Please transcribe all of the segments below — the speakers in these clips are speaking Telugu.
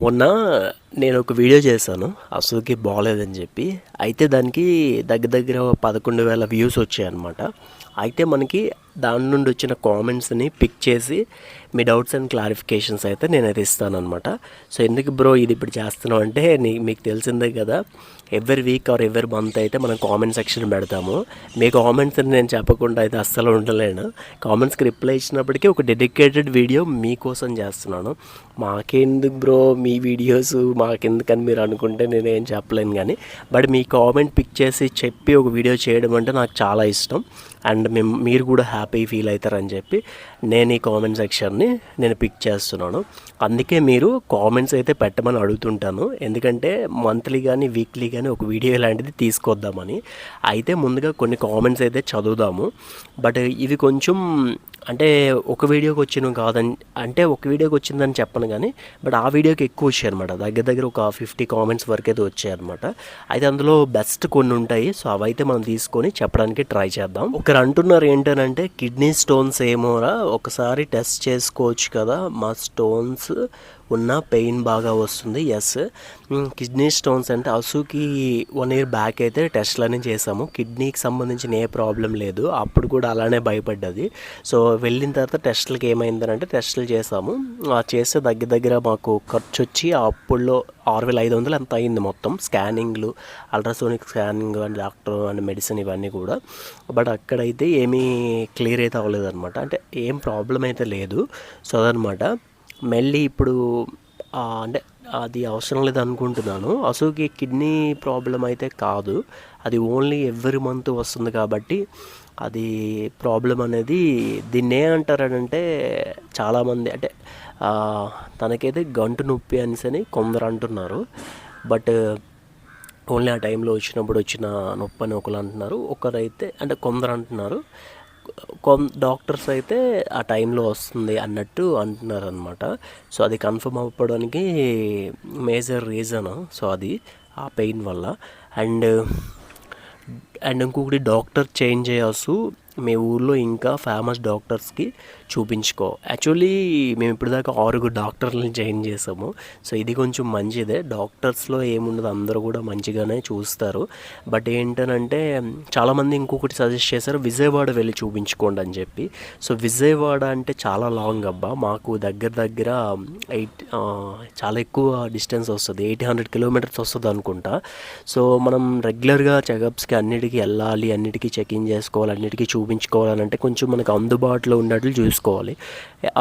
మొన్న నేను ఒక వీడియో చేశాను అసలుకి బాగాలేదని చెప్పి. అయితే దానికి దగ్గర దగ్గర పదకొండు వేల వ్యూస్ వచ్చాయి అనమాట అయితే మనకి దాని నుండి వచ్చిన కామెంట్స్ని పిక్ చేసి మీ డౌట్స్ అండ్ క్లారిఫికేషన్స్ అయితే నేను అయితే ఇస్తానమాట సో ఎందుకు బ్రో ఇది ఇప్పుడు చేస్తున్నాం అంటే నీ మీకు తెలిసిందే కదా. Every week or every month అయితే మనం కామెంట్ సెక్షన్ పెడతాము. మీ కామెంట్స్ నేను చెప్పకుండా అయితే అస్సలు ఉండలేను. కామెంట్స్కి రిప్లై ఇచ్చినప్పటికీ ఒక డెడికేటెడ్ వీడియో మీకోసం చేస్తున్నాను. మాకెందుకు బ్రో మీ వీడియోస్ మాకెందుకని మీరు అనుకుంటే నేను ఏం చెప్పలేను కానీ బట్ మీ కామెంట్ పిక్ చేసి చెప్పి ఒక వీడియో చేయడం అంటే నాకు చాలా ఇష్టం. అండ్ మేము మీరు కూడా హ్యాపీ ఫీల్ అవుతారని చెప్పి నేను ఈ కామెంట్ సెక్షన్ని నేను పిక్ చేస్తున్నాను. అందుకే మీరు కామెంట్స్ అయితే పెట్టమని అడుగుతుంటాను. ఎందుకంటే మంత్లీ కానీ వీక్లీ కానీ ఒక వీడియో లాంటిది తీసుకొద్దామని. అయితే ముందుగా కొన్ని కామెంట్స్ అయితే చదువుదాము. బట్ ఇవి కొంచెం అంటే ఒక వీడియోకి వచ్చిన కాదని అంటే ఒక వీడియోకి వచ్చిందని చెప్పను కానీ బట్ ఆ వీడియోకి ఎక్కువ వచ్చాయి అనమాట దగ్గర దగ్గర ఒక ఫిఫ్టీ కామెంట్స్ వరకు అయితే వచ్చాయి అనమాట అయితే అందులో బెస్ట్ కొన్ని ఉంటాయి. సో అవైతే మనం తీసుకొని చెప్పడానికి ట్రై చేద్దాం. ఒకరు అంటున్నారు ఏంటనంటే కిడ్నీ స్టోన్స్ ఏమోరా? ఒకసారి టెస్ట్ చేసుకోవచ్చు కదా మా స్టోన్స్ ఉన్న పెయిన్ బాగా వస్తుంది. ఎస్ కిడ్నీ స్టోన్స్ అంటే అసుకి వన్ ఇయర్ బ్యాక్ అయితే టెస్ట్లనే చేసాము. కిడ్నీకి సంబంధించిన ఏ ప్రాబ్లం లేదు. అప్పుడు కూడా అలానే భయపడ్డది. సో వెళ్ళిన తర్వాత టెస్టులకి ఏమైందంటే టెస్టులు చేసాము. ఆ చేస్తే దగ్గర దగ్గర మాకు ఖర్చు వచ్చి అప్పుడులో ఆరు వేల ఐదు వందలు ఎంత అయింది మొత్తం. స్కానింగ్లు ultrasonic scanning and doctor and medicine ఇవన్నీ కూడా. బట్ అక్కడైతే ఏమీ క్లియర్ అయితే అవ్వలేదు అనమాట అంటే ఏం ప్రాబ్లం అయితే లేదు. సో అదనమాట మెల్లి ఇప్పుడు అంటే అది అవసరం లేదు అనుకుంటున్నాను అసలుకి కిడ్నీ ప్రాబ్లం అయితే కాదు. అది ఓన్లీ ఎవ్రీ మంత్ వస్తుంది కాబట్టి అది ప్రాబ్లం అనేది దీన్ని ఏమంటారంటే చాలామంది అంటే తనకైతే గంటు నొప్పి అనేసి కొందరు అంటున్నారు. బట్ ఓన్లీ ఆ టైంలో వచ్చినప్పుడు వచ్చిన నొప్పి అని ఒకరు అంటున్నారు. ఒకరైతే అంటే కొందరు అంటున్నారు. కొన్ డాక్టర్స్ అయితే ఆ టైంలో వస్తుంది అన్నట్టు అంటున్నారు అనమాట సో అది కన్ఫర్మ్ అవ్వడానికి మేజర్ రీజన్ సో అది ఆ పెయిన్ వల్ల. అండ్ అండ్ ఇంకొకటి డాక్టర్ చేంజ్ చేయవచ్చు మీ ఊర్లో ఇంకా ఫేమస్ డాక్టర్స్కి చూపించుకో. యాక్చువల్లీ మేము ఇప్పటిదాకా ఆరుగురు డాక్టర్లని జాయిన్ చేసాము. సో ఇది కొంచెం మంచిదే. డాక్టర్స్లో ఏముండదు అందరూ కూడా మంచిగానే చూస్తారు. బట్ ఏంటనంటే చాలామంది ఇంకొకటి సజెస్ట్ చేశారు విజయవాడ వెళ్ళి చూపించుకోండి అని చెప్పి. సో విజయవాడ అంటే చాలా లాంగ్ అబ్బా. మాకు దగ్గర దగ్గర ఎయిట్ చాలా ఎక్కువ డిస్టెన్స్ వస్తుంది. ఎయిట్ హండ్రెడ్ కిలోమీటర్స్ వస్తుంది అనుకుంటా. సో మనం రెగ్యులర్గా చెకప్స్కి అన్నిటికీ వెళ్ళాలి అన్నిటికీ చెక్ ఇన్ చేసుకోవాలి అన్నిటికీ చూపించుకోవాలంటే కొంచెం మనకు అందుబాటులో ఉన్నట్లు తీసుకోవాలి.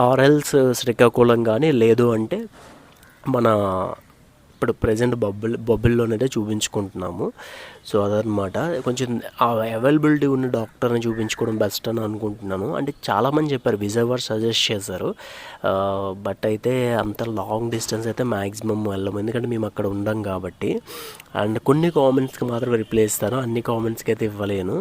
ఆర్ఎల్స్ శ్రీకాకుళం కానీ లేదు అంటే మన ఇప్పుడు ప్రజెంట్ బొబ్బిల్ బొబ్బిల్లోనైతే చూపించుకుంటున్నాము. సో అదనమాట కొంచెం అవైలబిలిటీ ఉన్న డాక్టర్ని చూపించుకోవడం బెస్ట్ అని అనుకుంటున్నాను. అంటే చాలామంది చెప్పారు విజయవాడ సజెస్ట్ చేశారు. బట్ అయితే అంత లాంగ్ డిస్టెన్స్ అయితే మ్యాక్సిమం వెళ్ళము. ఎందుకంటే మేము అక్కడ ఉండం కాబట్టి. అండ్ కొన్ని కామెంట్స్కి మాత్రం రిప్లై ఇస్తాను. అన్ని కామెంట్స్కి అయితే ఇవ్వలేను.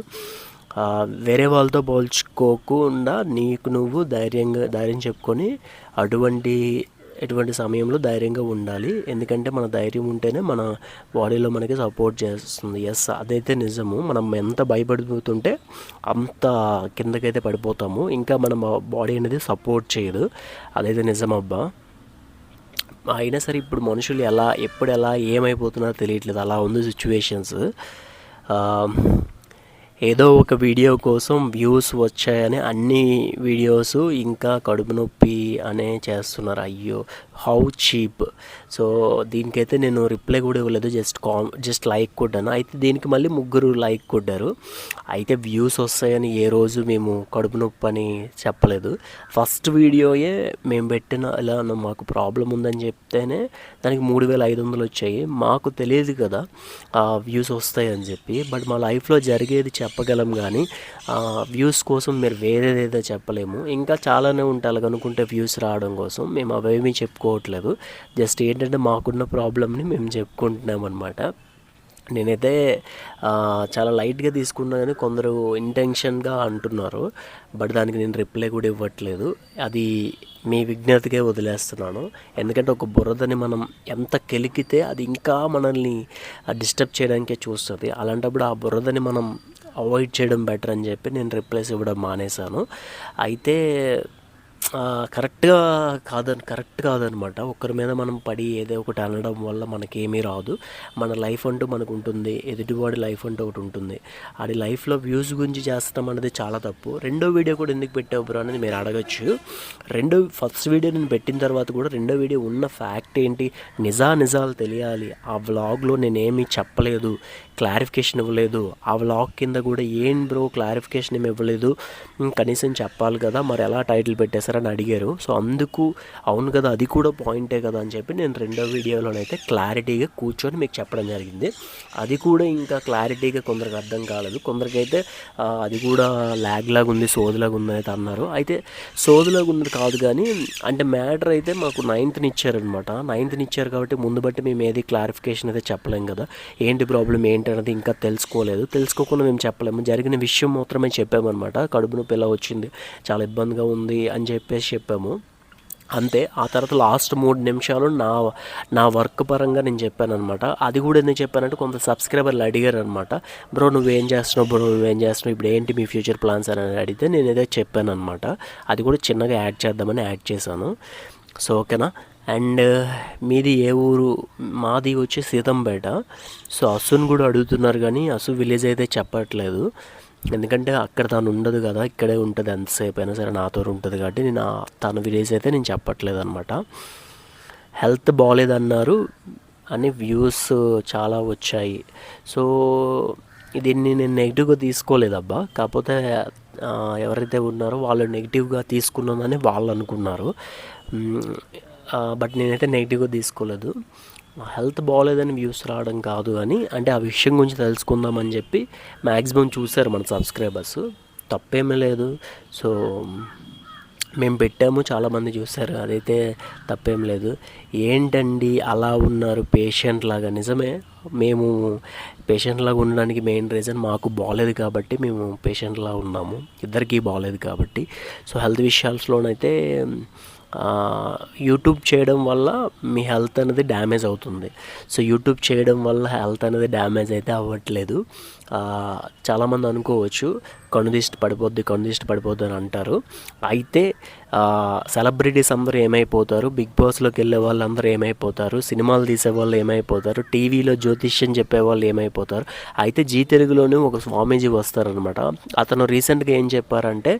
వేరే వాళ్ళతో పోల్చుకోకుండా నీకు నువ్వు ధైర్యంగా ధైర్యం చెప్పుకొని అటువంటి ఎటువంటి సమయంలో ధైర్యంగా ఉండాలి. ఎందుకంటే మన ధైర్యం ఉంటేనే మన బాడీలో మనకి సపోర్ట్ చేస్తుంది. ఎస్ అదైతే నిజము. మనం ఎంత భయపడిపోతుంటే అంత కిందకైతే పడిపోతాము. ఇంకా మన బాడీ అనేది సపోర్ట్ చేయదు. అదైతే నిజమబ్బా. అయినా సరే ఇప్పుడు మనుషులు ఎలా ఎప్పుడు ఎలా ఏమైపోతున్నారో తెలియట్లేదు. అలా ఉంది సిచ్యువేషన్స్ ఏదో ఒక వీడియో కోసం వ్యూస్ వచ్చాయని అన్ని వీడియోస్ ఇంకా కడుపు నొప్పి అనే చేస్తున్నారు. అయ్యో హౌ చీప్ సో దీనికైతే నేను రిప్లై కూడా ఇవ్వలేదు. జస్ట్ కామ్ జస్ట్ లైక్ కొట్టాను. అయితే దీనికి మళ్ళీ ముగ్గురు లైక్ కొట్టారు. అయితే వ్యూస్ వస్తాయని ఏ రోజు మేము కడుపు నొప్పి అని చెప్పలేదు. ఫస్ట్ వీడియోయే మేము పెట్టిన ఇలా మాకు ప్రాబ్లం ఉందని చెప్తేనే దానికి మూడు వేల ఐదు వందలు వచ్చాయి. మాకు తెలియదు కదా వ్యూస్ వస్తాయని చెప్పి. బట్ మా లైఫ్లో జరిగేది చెప్పగలం కానీ వ్యూస్ కోసం మీరు వేరేదేదో చెప్పలేము. ఇంకా చాలానే ఉంటాయి కనుకుంటే వ్యూస్ రావడం కోసం మేము అవేమీ చెప్పుకోవట్లేదు. జస్ట్ ఏంటంటే మాకున్న ప్రాబ్లమ్ని మేము చెప్పుకుంటున్నాం అనమాట నేనైతే చాలా లైట్గా తీసుకున్నా కానీ కొందరు ఇంటెన్షన్గా అంటున్నారు. బట్ దానికి నేను రిప్లై కూడా ఇవ్వట్లేదు. అది మీ విజ్ఞతకే వదిలేస్తున్నాను. ఎందుకంటే ఒక బురదని మనం ఎంత కెలికితే అది ఇంకా మనల్ని డిస్టర్బ్ చేయడానికే చూస్తుంది. అలాంటప్పుడు ఆ బురదని మనం అవాయిడ్ చేయడం బెటర్ అని చెప్పి నేను రిప్లైస్ ఇవ్వడం మానేశాను. అయితే కరెక్ట్గా కాదని కరెక్ట్ కాదనమాట. ఒకరి మీద మనం పడి ఏదో ఒకటి అనడం వల్ల మనకేమీ రాదు. మన లైఫ్ అంటూ మనకు ఉంటుంది ఎదుటివాడి లైఫ్ అంటూ ఒకటి ఉంటుంది. అది లైఫ్లో వ్యూస్ గురించి చేస్తాం అనేది చాలా తప్పు. రెండో వీడియో కూడా ఎందుకు పెట్టావు బ్రో అనేది మీరు అడగచ్చు. రెండో ఫస్ట్ వీడియో నేను పెట్టిన తర్వాత కూడా రెండో వీడియో ఉన్న ఫ్యాక్ట్ ఏంటి? నిజా నిజాలు తెలియాలి. ఆ వ్లాగ్లో నేనేమీ చెప్పలేదు. క్లారిఫికేషన్ ఇవ్వలేదు. ఆ వ్లాగ్ కింద కూడా ఏం బ్రో క్లారిఫికేషన్ ఏమి ఇవ్వలేదు. కనీసం చెప్పాలి కదా. మరి ఎలా టైటిల్ చేశారని అడిగారు. సో అందుకు అవును కదా అది కూడా పాయింటే కదా అని చెప్పి నేను రెండో వీడియోలోనైతే క్లారిటీగా కూర్చొని మీకు చెప్పడం జరిగింది. అది కూడా ఇంకా క్లారిటీగా కొందరికి అర్థం కాలేదు. కొందరికైతే అది కూడా ల్యాగ్ లాగా ఉంది సోదిలాగా ఉంది అయితే అన్నారు. అయితే సోదిలాగా ఉన్నది కాదు కానీ అంటే మ్యాటర్ అయితే మాకు నైన్త్ని ఇచ్చారనమాట నైన్త్ని ఇచ్చారు కాబట్టి ముందు బట్టి మేము ఏది క్లారిఫికేషన్ అయితే చెప్పలేం కదా. ఏంటి ప్రాబ్లం ఏంటి అనేది ఇంకా తెలుసుకోలేదు. తెలుసుకోకుండా మేము చెప్పలేము. జరిగిన విషయం మాత్రమే చెప్పామన్నమాట. కడుపు నొప్పి ఇలా వచ్చింది చాలా ఇబ్బందిగా ఉంది అని చెప్పేసి చెప్పాము. అంతే ఆ తర్వాత లాస్ట్ మూడు నిమిషాలు నా నా వర్క్ పరంగా నేను చెప్పాను అనమాట అది కూడా ఎందుకు చెప్పానంటే కొంత సబ్స్క్రైబర్లు అడిగారు అనమాట బ్రో నువ్వేం చేస్తున్నావు? బ్రో నువ్వేం చేస్తున్నావు? ఇప్పుడు ఏంటి మీ ఫ్యూచర్ ప్లాన్స్? అని అడిగితే నేను ఏదో చెప్పాను అనమాట అది కూడా చిన్నగా యాడ్ చేద్దామని యాడ్ చేశాను. సో ఓకేనా? అండ్ మీది ఏ ఊరు? మాది వచ్చి సీతంపేట. సో అసున్ కూడా అడుగుతున్నారు కానీ అసు విలేజ్ అయితే చెప్పట్లేదు. ఎందుకంటే అక్కడ తను ఉండదు కదా ఇక్కడే ఉంటుంది ఎంతసేపు అయినా సరే నాతో ఉంటుంది కాబట్టి నేను తన విలేజ్ అయితే నేను చెప్పట్లేదు అనమాట హెల్త్ బాగాలేదన్నారు అని వ్యూస్ చాలా వచ్చాయి. సో దీన్ని నేను నెగిటివ్గా తీసుకోలేదబ్బా. కాకపోతే ఎవరైతే ఉన్నారో వాళ్ళు నెగిటివ్గా తీసుకున్నామని వాళ్ళు అనుకున్నారు. బట్ నేనైతే నెగిటివ్గా తీసుకోలేదు. హెల్త్ బాగాలేదని వ్యూస్ రావడం కాదు అని అంటే ఆ విషయం గురించి తెలుసుకుందామని చెప్పి మ్యాక్సిమం చూశారు మన సబ్స్క్రైబర్స్. తప్పేమీ లేదు. సో మేము పెట్టాము చాలామంది చూశారు. అదైతే తప్పేం లేదు. ఏంటండి అలా ఉన్నారు పేషెంట్ లాగా? నిజమే మేము పేషెంట్ లాగా ఉండడానికి మెయిన్ రీజన్ మాకు బాగాలేదు కాబట్టి మేము పేషెంట్ లాగా ఉన్నాము. ఇద్దరికీ బాగాలేదు కాబట్టి. సో హెల్త్ విషయాల్స్లోనైతే యూట్యూబ్ చేయడం వల్ల మీ హెల్త్ అనేది డ్యామేజ్ అవుతుంది. సో యూట్యూబ్ చేయడం వల్ల హెల్త్ అనేది డ్యామేజ్ అయితే అవ్వట్లేదు. చాలామంది అనుకోవచ్చు కనుదిష్టి పడిపోద్ది కనుదిష్టి పడిపోద్ది అని అంటారు. అయితే సెలబ్రిటీస్ అందరూ ఏమైపోతారు? బిగ్ బాస్లోకి వెళ్ళే వాళ్ళందరూ ఏమైపోతారు? సినిమాలు తీసే వాళ్ళు ఏమైపోతారు? టీవీలో జ్యోతిష్యం చెప్పే వాళ్ళు ఏమైపోతారు? అయితే జీ తెలుగులోనే ఒక స్వామీజీ వస్తారనమాట అతను రీసెంట్గా ఏం చెప్పారంటే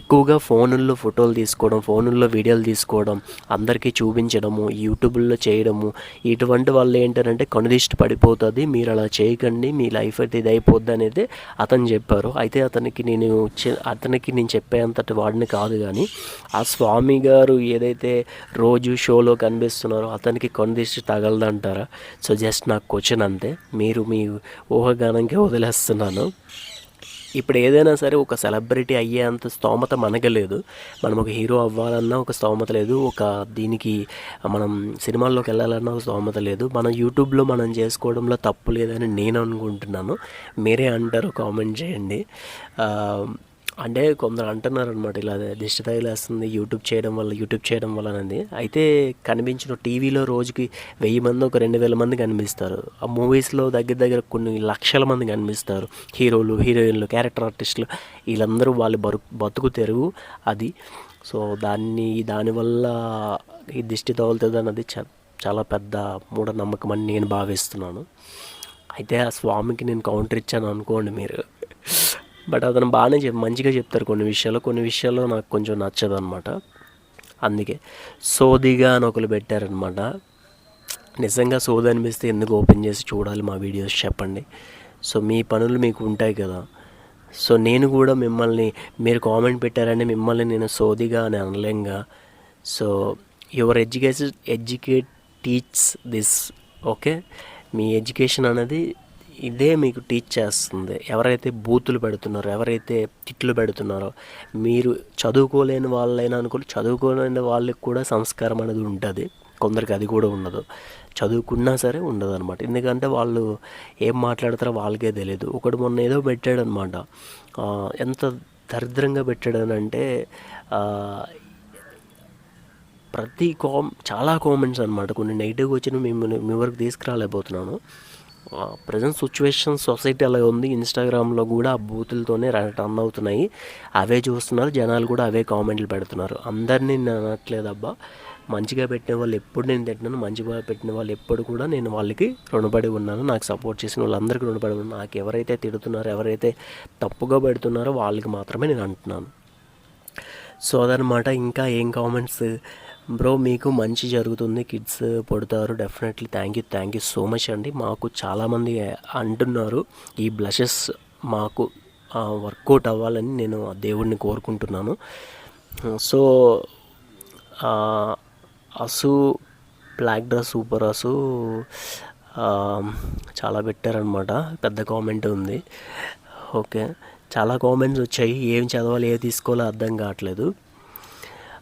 ఎక్కువగా ఫోనుల్లో ఫోటోలు తీసుకోవడం ఫోనుల్లో వీడియోలు తీసుకోవడం అందరికీ చూపించడము యూట్యూబ్లో చేయడము ఇటువంటి వాళ్ళు ఏంటంటే కనుదిష్టి పడిపోతుంది మీరు అలా చేయకండి మీ లైఫ్ అయితే ఇది అయిపోద్ది అనేది అతను చెప్పారు. అయితే అతనికి నేను అతనికి నేను చెప్పేంతటి వాడిని కాదు కానీ ఆ స్వామి గారు ఏదైతే రోజు షోలో కనిపిస్తున్నారో అతనికి కనుదిష్టి తగలదంటారా? సో జస్ట్ నాకు క్వశ్చన్ అంతే. మీరు మీ ఊహగానంకే వదిలేస్తున్నాను. ఇప్పుడు ఏదైనా సరే ఒక సెలబ్రిటీ అయ్యేంత స్తోమత మనకి లేదు. మనం ఒక హీరో అవ్వాలన్నా ఒక స్తోమత లేదు. ఒక దీనికి మనం సినిమాల్లోకి వెళ్ళాలన్నా ఒక స్తోమత లేదు. మన యూట్యూబ్లో మనం చేసుకోవడంలో తప్పు లేదని నేను అనుకుంటున్నాను. మీరే అంటారు కామెంట్ చేయండి. అంటే కొందరు అంటున్నారు అనమాట ఇలా దిష్టి తగిలేస్తుంది యూట్యూబ్ చేయడం వల్ల యూట్యూబ్ చేయడం వల్ల అనేది అయితే కనిపించిన టీవీలో రోజుకి వెయ్యి మంది ఒక రెండు వేల మంది కనిపిస్తారు. ఆ మూవీస్లో దగ్గర దగ్గర కొన్ని లక్షల మంది కనిపిస్తారు. హీరోలు హీరోయిన్లు క్యారెక్టర్ ఆర్టిస్టులు వీళ్ళందరూ వాళ్ళ బరు బతుకు తెరువు అది. సో దాన్ని దానివల్ల ఈ దిష్టి తగులుతుంది అన్నది చ చాలా పెద్ద మూఢనమ్మకం అని నేను భావిస్తున్నాను. అయితే ఆ స్వామికి నేను కౌంటర్ ఇచ్చాను అనుకోండి మీరు. బట్ అతను బాగానే చెప్ మంచిగా చెప్తారు కొన్ని విషయాలు. కొన్ని విషయాల్లో నాకు కొంచెం నచ్చదు అనమాట అందుకే సోదిగా అని ఒకరు పెట్టారనమాట నిజంగా సోది అనిపిస్తే ఎందుకు ఓపెన్ చేసి చూడాలి మా వీడియోస్ చెప్పండి. సో మీ పనులు మీకు ఉంటాయి కదా. సో నేను కూడా మిమ్మల్ని మీరు కామెంట్ పెట్టారని మిమ్మల్ని నేను సోదిగా అని అనలేంగా. So your education educate teach this okay? Me education అనేది ఇదే మీకు టీచ్ చేస్తుంది. ఎవరైతే బూతులు పెడుతున్నారో ఎవరైతే తిట్లు పెడుతున్నారో మీరు చదువుకోలేని వాళ్ళైనా అనుకోండి చదువుకోలేని వాళ్ళకి కూడా సంస్కారం అనేది ఉంటుంది. కొందరికి అది కూడా ఉండదు. చదువుకున్నా సరే ఉండదు అనమాట ఎందుకంటే వాళ్ళు ఏం మాట్లాడతారో వాళ్ళకే తెలియదు ఒకడు మొన్న ఏదో పెట్టాడనమాట అనమాట ఎంత దరిద్రంగా పెట్టాడనంటే ప్రతి కామ్ చాలా కామెంట్స్ అనమాట కొన్ని నెగిటివ్గా వచ్చిన మేము మీ వరకు తీసుకురాలేకపోతున్నాను. ప్రజెంట్ సిచ్యువేషన్ సొసైటీ అలా ఉంది. ఇన్స్టాగ్రామ్లో కూడా ఆ బూతులతోనే రన్ అవుతున్నాయి. అవే చూస్తున్నారు. జనాలు కూడా అవే కామెంట్లు పెడుతున్నారు. అందరినీ నేను అనట్లేదు అబ్బా. మంచిగా పెట్టిన వాళ్ళు ఎప్పుడు నేను తిట్టినాను మంచిగా పెట్టిన వాళ్ళు ఎప్పుడు కూడా నేను వాళ్ళకి రుణపడి ఉన్నాను. నాకు సపోర్ట్ చేసిన వాళ్ళందరికీ రుణపడి ఉన్నాను. నాకు ఎవరైతే తిడుతున్నారో ఎవరైతే తప్పుగా పెడుతున్నారో వాళ్ళకి మాత్రమే నేను అంటున్నాను. సో అదనమాట ఇంకా ఏం కామెంట్స్ బ్రో మీకు మంచి జరుగుతుంది. కిడ్స్ పుడతారు. Definitely thank you thank you so much అండి. మాకు చాలామంది అంటున్నారు. ఈ బ్లషెస్ మాకు వర్కౌట్ అవ్వాలని నేను ఆ దేవుడిని కోరుకుంటున్నాను. సో అసు బ్లాక్ డ్రెస్ సూపర్ అసు చాలా పెట్టారనమాట పెద్ద కామెంట్ ఉంది. ఓకే చాలా కామెంట్స్ వచ్చాయి. ఏం చదవాలి ఏం తీసుకోవాలో అర్థం కావట్లేదు.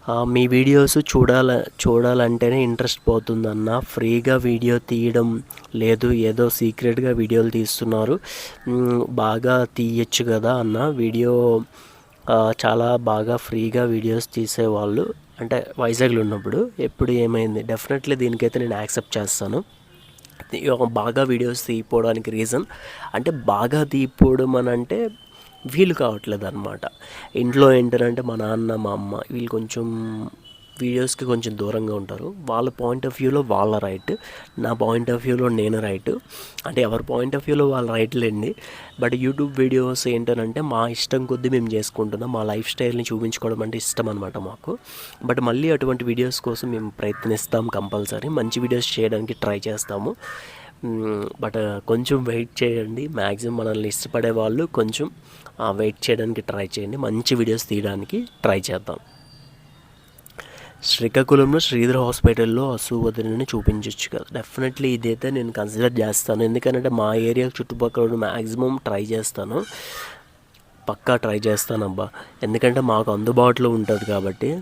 మీ వీడియోస్ చూడాల చూడాలంటేనే ఇంట్రెస్ట్ పోతుందన్న. ఫ్రీగా వీడియో తీయడం లేదు. ఏదో సీక్రెట్గా వీడియోలు తీస్తున్నారు. బాగా తీయచ్చు కదా అన్న. వీడియో చాలా బాగా ఫ్రీగా వీడియోస్ తీసేవాళ్ళు. అంటే వైజాగ్లో ఉన్నప్పుడు. ఎప్పుడు ఏమైంది? డెఫినెట్లీ దీనికైతే నేను యాక్సెప్ట్ చేస్తాను. బాగా వీడియోస్ తీయపోవడానికి రీజన్. అంటే బాగా తీయపోవడం అని అంటే వీలు కావట్లేదు అనమాట ఇంట్లో ఏంటంటే మా నాన్న మా అమ్మ వీళ్ళు కొంచెం వీడియోస్కి కొంచెం దూరంగా ఉంటారు. వాళ్ళ పాయింట్ ఆఫ్ వ్యూలో వాళ్ళ రైట్. నా పాయింట్ ఆఫ్ వ్యూలో నేను రైట్. అంటే ఎవరి పాయింట్ ఆఫ్ వ్యూలో వాళ్ళ రైట్లేండి బట్ యూట్యూబ్ వీడియోస్ ఏంటంటే మా ఇష్టం కొద్దీ మేము చేసుకుంటున్నాం. మా లైఫ్ స్టైల్ని చూపించుకోవడం అంటే ఇష్టం అనమాట మాకు. బట్ మళ్ళీ అటువంటి వీడియోస్ కోసం మేము ప్రయత్నిస్తాం కంపల్సరీ. మంచి వీడియోస్ చేయడానికి ట్రై చేస్తాము. బట్ కొంచెం వెయిట్ చేయండి. మ్యాక్సిమం మనల్ని ఇష్టపడే వాళ్ళు కొంచెం వెయిట్ చేయడానికి ట్రై చేయండి. మంచి వీడియోస్ తీయడానికి ట్రై చేద్దాం. శ్రీకాకుళంలో శ్రీధర్ హాస్పిటల్లో అసూవదిని చూపించవచ్చు కదా. డెఫినెట్లీ ఇదైతే నేను కన్సిడర్ చేస్తాను. ఎందుకంటే మా ఏరియా చుట్టుపక్కల మ్యాక్సిమం ట్రై చేస్తాను. పక్కా ట్రై చేస్తానబ్బా ఎందుకంటే మాకు అందుబాటులో ఉంటుంది కాబట్టి.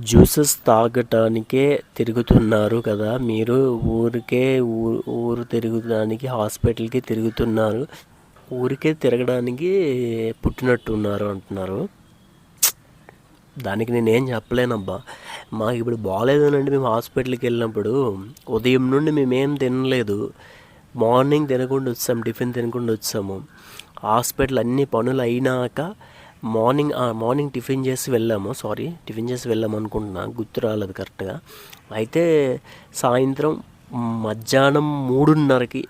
జ్యూసెస్ తాగటానికే తిరుగుతున్నారు కదా. మీరు ఊరికే ఊరు ఊరు తిరుగుతానికి హాస్పిటల్కి తిరుగుతున్నారు. ఊరికే తిరగడానికి పుట్టినట్టు ఉన్నారు అంటున్నారు. దానికి నేనేం చెప్పలేనబ్బా. మాకు ఇప్పుడు బాగాలేదనండి మేము హాస్పిటల్కి వెళ్ళినప్పుడు ఉదయం నుండి మేమేం తినలేదు. మార్నింగ్ తినకుండా వచ్చాం టిఫిన్ తినకుండా వచ్చాము. హాస్పిటల్ అన్ని పనులు అయినాక మార్నింగ్ మార్నింగ్ టిఫిన్ చేసి వెళ్ళాము. సారీ టిఫిన్ చేసి వెళ్ళాము అనుకుంటున్నా గుర్తు రాలేదు కరెక్ట్గా. అయితే సాయంత్రం మధ్యాహ్నం మూడున్నరకి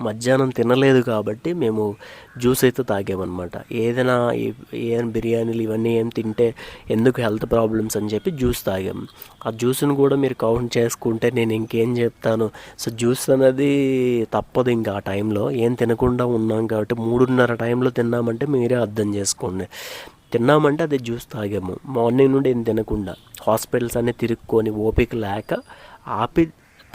మధ్యాహ్నం తినలేదు కాబట్టి మేము జ్యూస్ అయితే తాగామన్నమాట. ఏదైనా ఏదైనా బిర్యానీలు ఇవన్నీ ఏం తింటే ఎందుకు హెల్త్ ప్రాబ్లమ్స్ అని చెప్పి జ్యూస్ తాగాం. ఆ జ్యూస్ని కూడా మీరు కౌంట్ చేసుకుంటే నేను ఇంకేం చెప్తాను. సో జ్యూస్ అనేది తప్పదు ఇంకా ఆ టైంలో. ఏం తినకుండా ఉన్నాం కాబట్టి మూడున్నర టైంలో తిన్నామంటే మీరే అర్థం చేసుకోండి. తిన్నామంటే అది జ్యూస్ తాగాము. మార్నింగ్ నుండి ఏం తినకుండా. హాస్పిటల్స్ అన్నీ తిరుక్కొని ఓపిక లేక ఆపి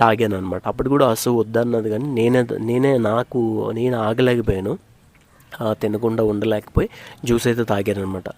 తాగాను అనమాట అప్పుడు కూడా అసలు వద్దన్నది కానీ నేనే నేనే నాకు నేను ఆగలేకపోయాను. తినకుండా ఉండలేకపోయి జ్యూస్ అయితే తాగాను అనమాట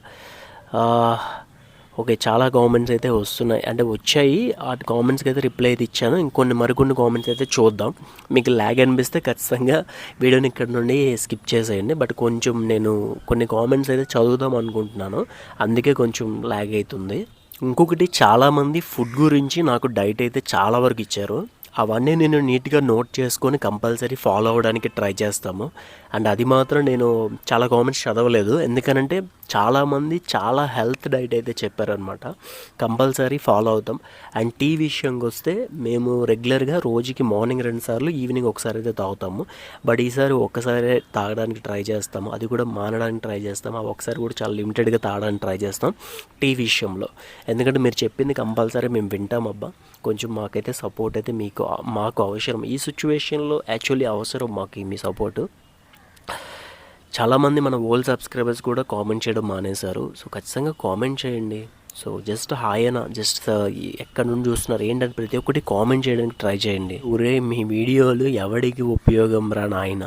ఓకే చాలా కామెంట్స్ అయితే వస్తున్నాయి. అంటే వచ్చాయి. ఆ కామెంట్స్కి అయితే రిప్లై అయితే ఇచ్చాను. ఇంకొన్ని మరికొన్ని కామెంట్స్ అయితే చూద్దాం. మీకు ల్యాగ్ అనిపిస్తే ఖచ్చితంగా వీడియోని ఇక్కడ నుండి స్కిప్ చేసేయండి. బట్ కొంచెం నేను కొన్ని కామెంట్స్ అయితే చదువుదాం అనుకుంటున్నాను. అందుకే కొంచెం ల్యాగ్ అవుతుంది. ఇంకొకటి చాలామంది ఫుడ్ గురించి నాకు డైట్ అయితే చాలా వరకు ఇచ్చారు. అవన్నీ నేను నీట్గా నోట్ చేసుకొని కంపల్సరీ ఫాలో అవ్వడానికి ట్రై చేస్తాము. అండ్ అది మాత్రం నేను చాలా కామెంట్స్ చదవలేదు. ఎందుకనంటే చాలామంది చాలా హెల్త్ డైట్ అయితే చెప్పారనమాట కంపల్సరీ ఫాలో అవుతాం. అండ్ టీ విషయంకి వస్తే మేము రెగ్యులర్గా రోజుకి మార్నింగ్ రెండు సార్లు ఈవినింగ్ ఒకసారి అయితే తాగుతాము. బట్ ఈసారి ఒక్కసారి తాగడానికి ట్రై చేస్తాము. అది కూడా మానడానికి ట్రై చేస్తాము. ఆ ఒకసారి కూడా చాలా లిమిటెడ్గా తాగడానికి ట్రై చేస్తాం టీ విషయంలో. ఎందుకంటే మీరు చెప్పింది కంపల్సరీ మేము వింటాం అబ్బా. కొంచెం మాకైతే సపోర్ట్ అయితే మీకు మాకు అవసరం. ఈ సిచ్యువేషన్లో యాక్చువల్లీ అవసరం మాకు మీ సపోర్టు. చాలామంది మన ఓల్డ్ సబ్స్క్రైబర్స్ కూడా కామెంట్ చేయడం మానేశారు. సో ఖచ్చితంగా కామెంట్ చేయండి. సో జస్ట్ హాయన జస్ట్ ఎక్కడ నుండి చూస్తున్నారు ఏంటంటే ప్రతి ఒక్కటి కామెంట్ చేయడానికి ట్రై చేయండి. ఊరే మీ వీడియోలు ఎవరికి ఉపయోగం రా నాయన?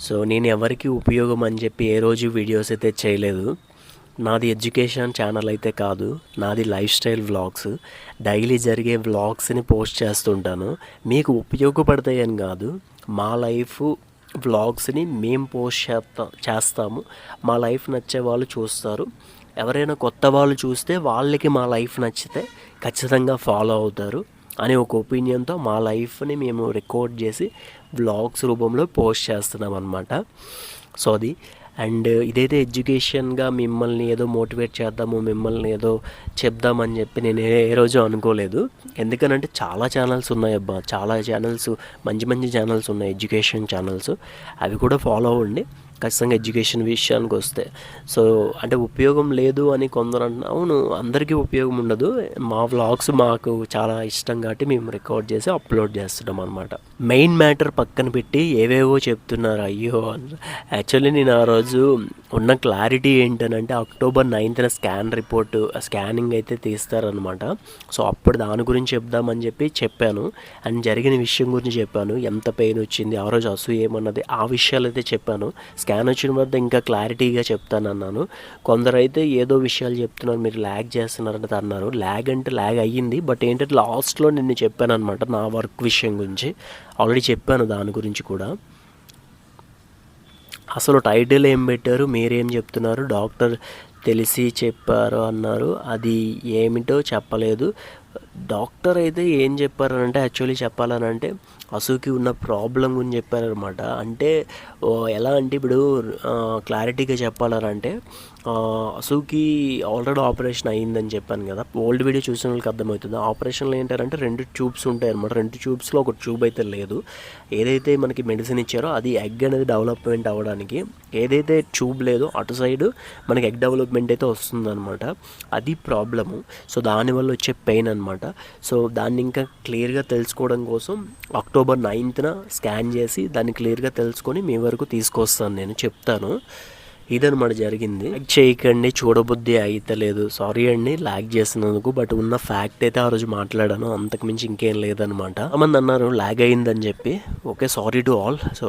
సో నేను ఎవరికి ఉపయోగం అని చెప్పి ఏ రోజు వీడియోస్ అయితే చేయలేదు. నాది ఎడ్యుకేషన్ ఛానల్ అయితే కాదు. నాది లైఫ్ స్టైల్ వ్లాగ్స్. డైలీ జరిగే వ్లాగ్స్ని పోస్ట్ చేస్తుంటాను. మీకు ఉపయోగపడతాయని కాదు. మా లైఫ్ వ్లాగ్స్ని మేము పోస్ట్ చేస్తా చేస్తాము. మా లైఫ్ నచ్చే వాళ్ళు చూస్తారు. ఎవరైనా కొత్త వాళ్ళు చూస్తే వాళ్ళకి మా లైఫ్ నచ్చితే ఖచ్చితంగా ఫాలో అవుతారు. అనే ఒక ఒపీనియన్తో మా లైఫ్ని మేము రికార్డ్ చేసి బ్లాగ్స్ రూపంలో పోస్ట్ చేస్తున్నాం అనమాట సో అది అండ్ ఇదైతే ఎడ్యుకేషన్గా మిమ్మల్ని ఏదో మోటివేట్ చేద్దాము మిమ్మల్ని ఏదో చెప్దామని చెప్పి నేను ఏ ఏ రోజు అనుకోలేదు. ఎందుకనంటే చాలా ఛానల్స్ ఉన్నాయి అబ్బా. చాలా ఛానల్స్ మంచి మంచి ఛానల్స్ ఉన్నాయి ఎడ్యుకేషన్ ఛానల్స్ అవి కూడా ఫాలో అవ్వండి. ఖచ్చితంగా ఎడ్యుకేషన్ విషయానికి వస్తే. సో అంటే ఉపయోగం లేదు అని కొందరు అంటున్నారు అవును అందరికీ ఉపయోగం ఉండదు. మా వ్లాగ్స్ మాకు చాలా ఇష్టం కాబట్టి మేము రికార్డ్ చేసి అప్లోడ్ చేస్తున్నాం అనమాట మెయిన్ మ్యాటర్ పక్కన పెట్టి ఏవేవో చెప్తున్నారు. అయ్యో యాక్చువల్లీ నేను ఆ రోజు ఉన్న క్లారిటీ ఏంటనంటే అక్టోబర్ నైన్త్న స్కాన్ రిపోర్ట్ స్కానింగ్ అయితే తీస్తారనమాట సో అప్పుడు దాని గురించి చెప్దామని చెప్పి చెప్పాను. అండ్ జరిగిన విషయం గురించి చెప్పాను. ఎంత పెయిన్ వచ్చింది ఆ రోజు అసూ ఏమన్నది ఆ విషయాలు అయితే చెప్పాను. స్కాన్ వచ్చిన వద్ద ఇంకా క్లారిటీగా చెప్తాను అన్నాను. కొందరైతే ఏదో విషయాలు చెప్తున్నారు మీరు ల్యాగ్ చేస్తున్నారంటే అన్నారు. ల్యాగ్ అంటే ల్యాగ్ అయ్యింది బట్ ఏంటంటే లాస్ట్లో నిన్ను చెప్పాను అనమాట నా వర్క్ విషయం గురించి. ఆల్రెడీ చెప్పాను దాని గురించి కూడా. అసలు టైటిల్ ఏం పెట్టారు మీరేం చెప్తున్నారు డాక్టర్ తెలిసి చెప్పారు అన్నారు. అది ఏమిటో చెప్పలేదు. డాక్టర్ అయితే ఏం చెప్పారనంటే యాక్చువల్లీ చెప్పాలనంటే అసుకి ఉన్న ప్రాబ్లం గురించి చెప్పారనమాట అంటే ఎలా అంటే ఇప్పుడు క్లారిటీగా చెప్పాలనంటే ఆ, ఆల్రెడీ ఆపరేషన్ అయ్యిందని చెప్పాను కదా. ఓల్డ్ వీడియో చూసిన వాళ్ళకి అర్థమవుతుంది. ఆపరేషన్లో ఏంటంటే రెండు ట్యూబ్స్ ఉంటాయి అనమాట రెండు ట్యూబ్స్లో ఒక ట్యూబ్ అయితే లేదు. ఏదైతే మనకి మెడిసిన్ ఇచ్చారో అది ఎగ్ అనేది డెవలప్మెంట్ అవ్వడానికి. ఏదైతే ట్యూబ్ లేదో అటు సైడ్ మనకి ఎగ్ డెవలప్మెంట్ అయితే వస్తుందన్నమాట. అది ప్రాబ్లము సో దానివల్ల వచ్చే పెయిన్ అనమాట సో దాన్ని ఇంకా క్లియర్గా తెలుసుకోవడం కోసం అక్టోబర్ నైన్త్న స్కాన్ చేసి దాన్ని క్లియర్గా తెలుసుకొని మీ వరకు తీసుకొస్తాను నేను. చెప్తాను. ఇదనమాట జరిగింది. లైక్ చేయకండి చూడబుద్ధి అయితలేదు. సారీ అండి లాగ్ చేసినందుకు బట్ ఉన్న ఫ్యాక్ట్ అయితే ఆ రోజు మాట్లాడాను. అంతకు మించి ఇంకేం లేదనమాట మంది అన్నారు లాగ్ అయిందని చెప్పి. Okay sorry to all so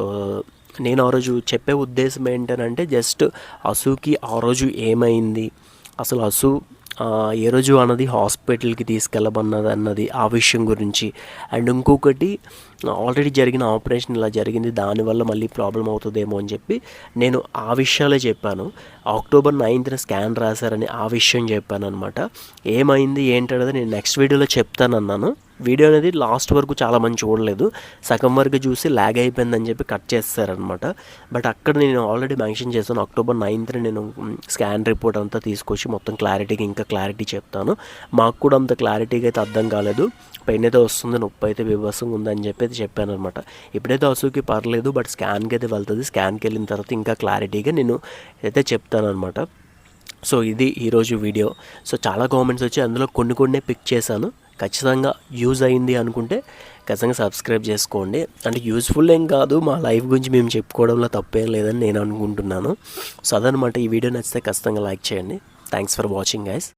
నేను ఆ రోజు చెప్పే ఉద్దేశం ఏంటంటే జస్ట్ అసూకి ఆ రోజు ఏమైంది? అసలు అసు ఏ రోజు అన్నది హాస్పిటల్కి తీసుకెళ్ళమన్నది అన్నది ఆ విషయం గురించి. అండ్ ఇంకొకటి ఆల్రెడీ జరిగిన ఆపరేషన్ ఇలా జరిగింది దానివల్ల మళ్ళీ ప్రాబ్లం అవుతుందేమో అని చెప్పి నేను ఆ విషయాలే చెప్పాను. అక్టోబర్ నైన్త్న స్కాన్ రాశారని ఆ విషయం చెప్పాను అనమాట ఏమైంది ఏంటనేది నేను నెక్స్ట్ వీడియోలో చెప్తానన్నాను. వీడియో అనేది లాస్ట్ వరకు చాలా మంది చూడలేదు. సగం వరకు చూసి ల్యాగ్ అయిపోయిందని చెప్పి కట్ చేస్తారనమాట బట్ అక్కడ నేను ఆల్రెడీ మెన్షన్ చేశాను అక్టోబర్ నైన్త్న నేను స్కాన్ రిపోర్ట్ అంతా తీసుకొచ్చి మొత్తం క్లారిటీగా ఇంకా క్లారిటీ చెప్తాను. మాకు కూడా అంత క్లారిటీగా అయితే అర్థం కాలేదు. పెయిన్ అయితే వస్తుంది నొప్పి అయితే వివసంగా ఉందని చెప్పి అయితే చెప్పాను అనమాట ఇప్పుడైతే అసూకి పర్లేదు బట్ స్కాన్కి అయితే వెళ్తుంది. స్కాన్కి వెళ్ళిన తర్వాత ఇంకా క్లారిటీగా నేను అయితే చెప్తాను అనమాట సో ఇది ఈరోజు వీడియో. సో చాలా కామెంట్స్ వచ్చి అందులో కొన్ని కొన్ని పిక్ చేశాను. ఖచ్చితంగా యూజ్ అయింది అనుకుంటే ఖచ్చితంగా సబ్స్క్రైబ్ చేసుకోండి. అంటే యూస్ఫుల్ ఏం కాదు. మా లైఫ్ గురించి మేము చెప్పుకోవడంలో తప్పేం లేదని నేను అనుకుంటున్నాను. సో అదనమాట ఈ వీడియో నచ్చితే ఖచ్చితంగా లైక్ చేయండి. Thanks for watching guys